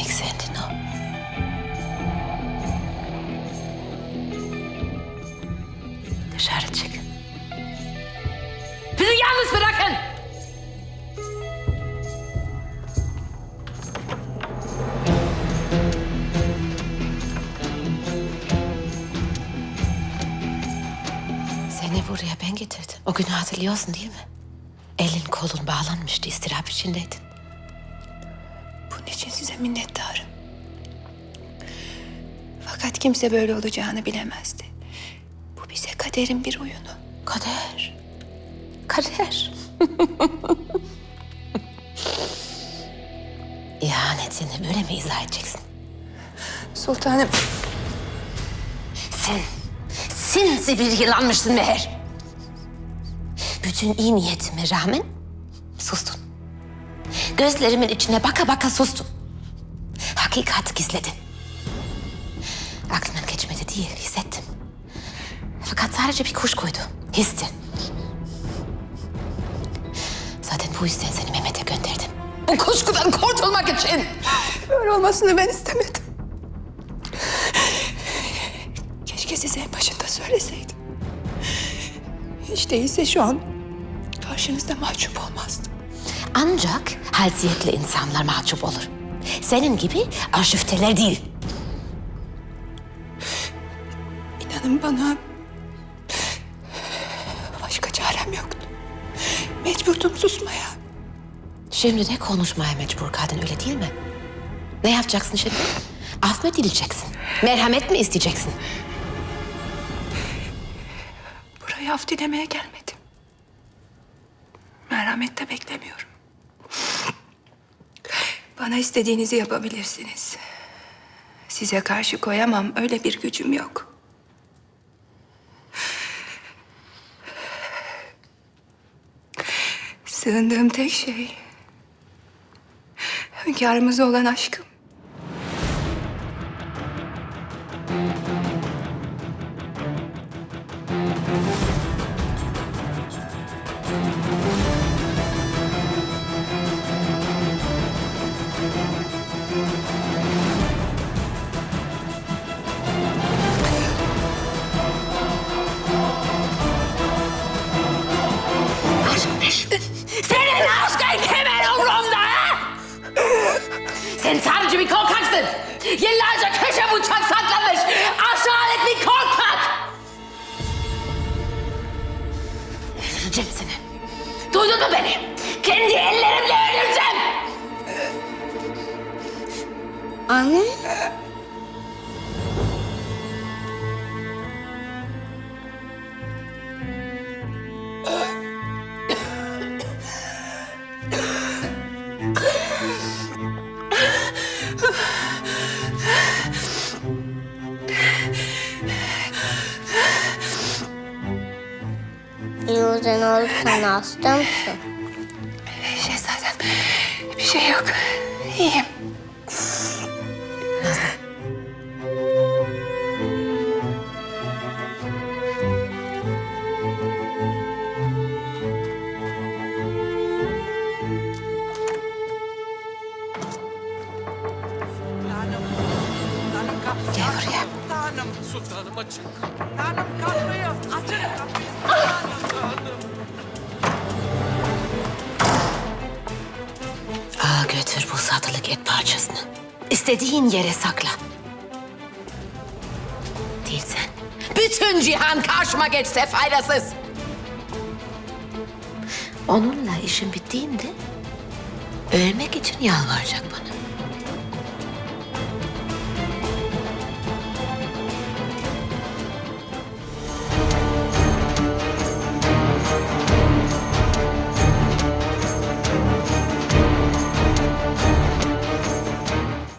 Demek sendin o. Dışarı çık. Bizi yalnız bırakın. Seni buraya ben getirdim. O günü hatırlıyorsun değil mi? Elin kolun bağlanmıştı, istirap içindeydin. İçin size minnettarım. Fakat kimse böyle olacağını bilemezdi. Bu bize kaderin bir oyunu. Kader. Kader. İhanetini böyle mi izah edeceksin? Sultanım, Sen, sinsi bir yılanmışsın Meher. Bütün iyi niyetime rağmen sustun. Gözlerimin içine baka baka sustun. Hakikati gizledin. Aklımdan geçmedi değil, hissettim. Fakat sadece bir kuşkuydu, histi. Zaten bu yüzden seni Mehmet'e gönderdim. Bu kuşkudan kurtulmak için. böyle olmasını ben istemedim. Keşke size en başında söyleseydim. Hiç değilse şu an karşınızda mahcup olmazdım. Ancak haysiyetli insanlar mahcup olur. Senin gibi arşifteler değil. İnanın bana başka çarem yoktu. Mecburdum susmaya. Şimdi de konuşmaya mecbur kadın öyle değil mi? Ne yapacaksın şimdi? Af mı dileyeceksin? Merhamet mi isteyeceksin? Buraya af dilemeye gelmedim. Merhamet de beklemiyorum. Bana istediğinizi yapabilirsiniz. Size karşı koyamam, öyle bir gücüm yok. Sığındığım tek şey... ...hünkârımıza olan aşkım. Senin aşkın kimin umrunda ha? Sen sadece bir korkaksın. Yıllarca köşe bıçak saklamış. Aşağılık bir korkak. Öldüreceğim seni. Duydun mu beni? Kendi ellerimle öldüreceğim. Anne? Yoldan olup sen hasta mısın? Şehzadem, bir şey yok. İyiyim. Gel buraya. Sultanım. Sultanım açın. Sultanım kapıyı. Açın kapıyı. Sultanım. Al götür bu satılık et parçasını. İstediğin yere sakla. Değil sen. Bütün cihan karşıma geçse faydasız. Onunla işin bittiğinde ölmek için yalvaracak bana.